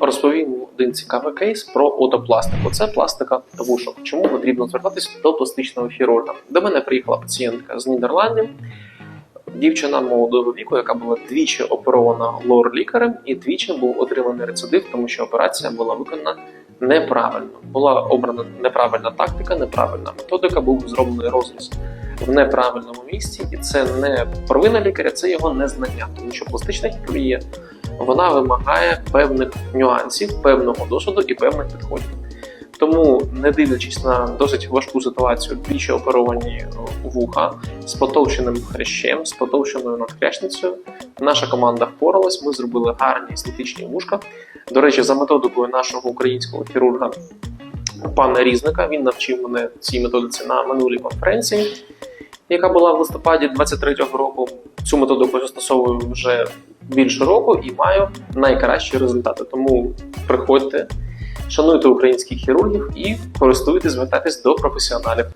розповім один цікавий кейс про отопластику. Це пластика вушок. Чому потрібно звертатись до пластичного хірурга? До мене приїхала пацієнтка з Нідерландів, дівчина молодого віку, яка була двічі оперована лор-лікарем, і двічі був отриманий рецидив, тому що операція була виконана неправильно. Була обрана неправильна тактика, неправильна методика, був зроблений розріз в неправильному місці, і це не провина лікаря, це його незнання, тому що пластична хірургія вона вимагає певних нюансів, певного досвіду і певних підходів. Тому, не дивлячись на досить важку ситуацію, двічі оперовані вуха з потовченим хрящем, з потовченою надхряшницею, наша команда впоралась. Ми зробили гарні естетичні вушка. До речі, за методикою нашого українського хірурга пана Різника, він навчив мене цій методиці на минулій конференції, яка була в листопаді 23-го року. Цю методику застосовую вже більше року і маю найкращі результати. Тому приходьте, шануйте українських хірургів і користуйтесь, звертайтесь до професіоналів.